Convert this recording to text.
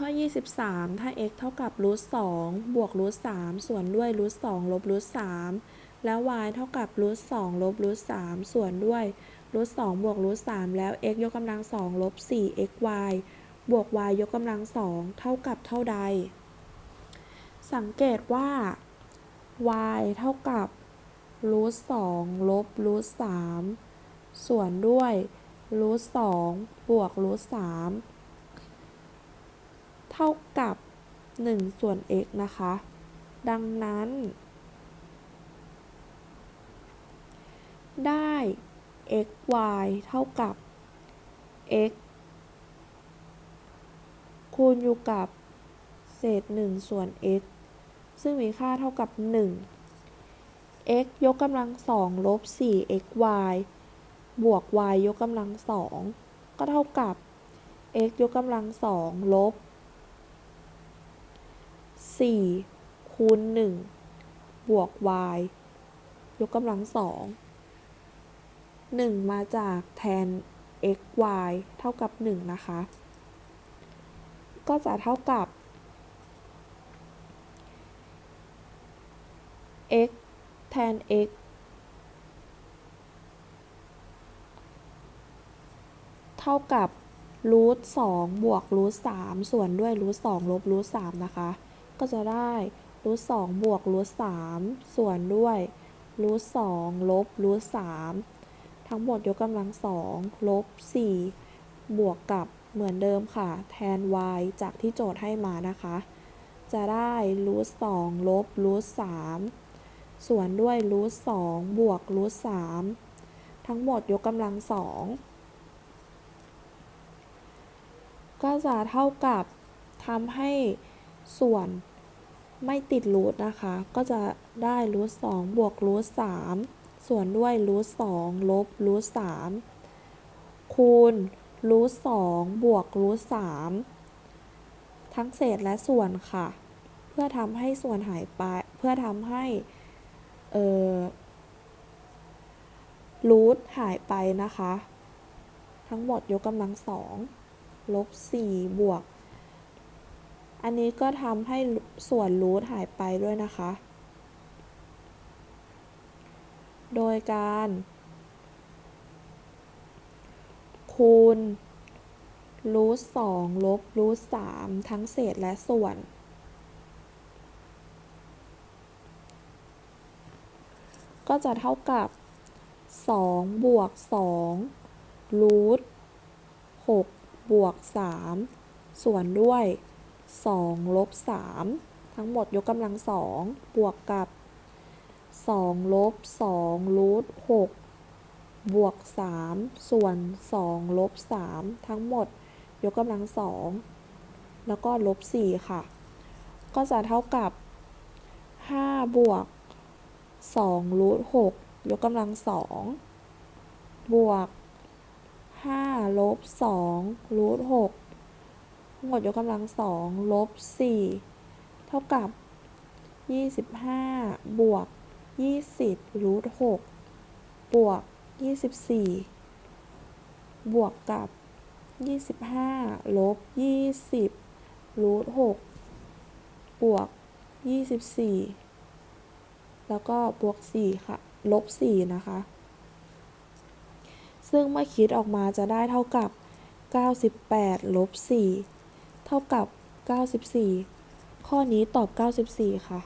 ข้อ 23 ถ้า x เท่ากับรูท2บวกรูท3ส่วนด้วยรูท2ลบรูท3แล้ว y เท่ากับรูท2ลบรูท3ส่วนด้วยรูท2บวกรูท3แล้ว x ยกกำลัง2ลบ 4xy บวก y ยกกำลัง2เท่ากับเท่าใด สังเกตว่า y เท่ากับรูท2ลบรูท3ส่วนด้วยรูท2บวกรูท3 เท่ากับ 1 ส่วน x นะคะ ดังนั้น ได้ x y เท่ากับ x คูณอยู่กับ เศษ 1 ส่วน x ซึ่งมีค่าเท่ากับ 1 x ยกกำลัง2ลบ 4 x y บวก y ยกกำลัง2ก็เท่ากับ x ยกกำลัง2ลบ 4คูณ1บวก y ยกกำลัง2 1มาจากแทน x y เท่ากับ 1 นะคะ ก็จะเท่ากับ x แทน x เท่ากับรูท2บวกรูท3ส่วนด้วยรูท2ลบรูท3นะคะ ก็จะได้รูท2บวกรูท3ส่วนด้วยรูท2ลบรูท3ทั้งหมดยกกำลัง2ลบ4บวกกับเหมือนเดิมค่ะ แทน y จากที่โจทย์ให้มานะคะ จะได้รูท2ลบรูท3ส่วนด้วยรูท2บวกรูท3ทั้งหมดยกกำลัง2ก็จะเท่ากับทำให้ ส่วนไม่ติดรูทนะคะ ก็จะได้รูท2บวกรูท3ส่วนด้วยรูท2ลบรูท3คูณรูท2บวกรูท3ทั้งเศษและส่วนค่ะ เพื่อทำให้ส่วนหายไป เพื่อทำให้เอ่อรูทหายไปนะคะ ทั้งหมดยกกำลังสองลบ4บวก อันนี้ก็ทำให้ส่วนรูทหายไปด้วยนะคะ โดยการ คูณรูท2ลบรูท3ทั้งเศษและส่วน ก็จะเท่ากับ2บวก2รูท6บวก3ส่วนด้วย 2ลบ3ทั้งหมดยกกำลัง2บวกกับ2ลบ2รูท6บวก 3 ส่วน2ลบ3ทั้งหมด ยกกำลัง2แล้วก็ลบ4ค่ะ ก็จะเท่ากับ 5 บวก2รูท6ยกกำลัง2บวก5ลบ2รูท6 งหมดยกกำลัง2ลบ4เท่ากับ25บวก20รูท6บวก24บวกกับ25ลบ20รูท6บวก24แล้วก็บวก4ค่ะ ลบ4นะคะ ซึ่งเมื่อคิดออกมาจะได้เท่ากับ 98 ลบ 4 ท่ากับ 94 ข้อนี้ตอบ 94 ค่ะ